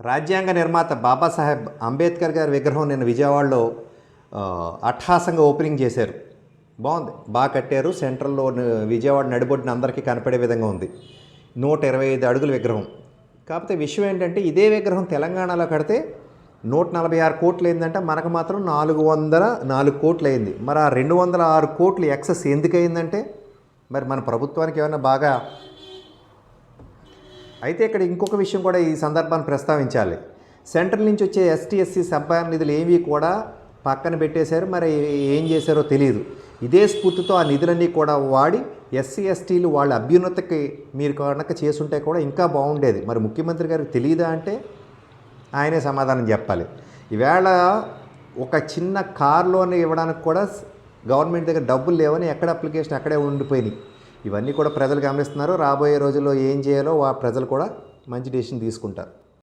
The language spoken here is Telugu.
రాజ్యాంగ నిర్మాత బాబాసాహెబ్ అంబేద్కర్ గారి విగ్రహం నిన్న విజయవాడలో అట్టహాసంగా ఓపెనింగ్ చేశారు. బాగుంది. బాగా కట్టారు. సెంట్రల్లో విజయవాడ నడిబొడ్డిన అందరికీ కనపడే విధంగా ఉంది. నూట ఇరవై ఐదు అడుగుల విగ్రహం. కాకపోతే విషయం ఏంటంటే ఇదే విగ్రహం తెలంగాణలో కడితే నూట నలభై ఆరు కోట్లు అయిందంటే. మనకు మాత్రం నాలుగు వందల నాలుగు కోట్లు అయింది. మరి ఆ రెండు వందల ఆరు కోట్లు ఎక్సెస్ ఎందుకు అయిందంటే మరి మన ప్రభుత్వానికి ఏమైనా బాగా అయితే ఇక్కడ ఇంకొక విషయం కూడా ఈ సందర్భాన్ని ప్రస్తావించాలి. సెంట్రల్ నుంచి వచ్చే ఎస్టీ ఎస్సీ సబ్బార్ నిధులు ఏవి కూడా పక్కన పెట్టేశారు. మరి ఏం చేశారో తెలియదు ఇదే స్ఫూర్తితో ఆ నిధులన్నీ కూడా వాడి ఎస్సీ ఎస్టీలు వాళ్ళ అభ్యున్నతికి మీరు కనుక చేసుంటే కూడా ఇంకా బాగుండేది. మరి ముఖ్యమంత్రి గారికి తెలియదా అంటే ఆయనే సమాధానం చెప్పాలి. ఈవేళ ఒక చిన్న కార్ లోన్ ఇవ్వడానికి కూడా గవర్నమెంట్ దగ్గర డబ్బులు లేవని ఎక్కడ అప్లికేషన్ అక్కడే ఉండిపోయినాయి. ఇవన్నీ కూడా ప్రజలు గమనిస్తున్నారు. రాబోయే రోజుల్లో ఏం చేయాలో ఆ ప్రజలు కూడా మంచి డెసిషన్ తీసుకుంటారు.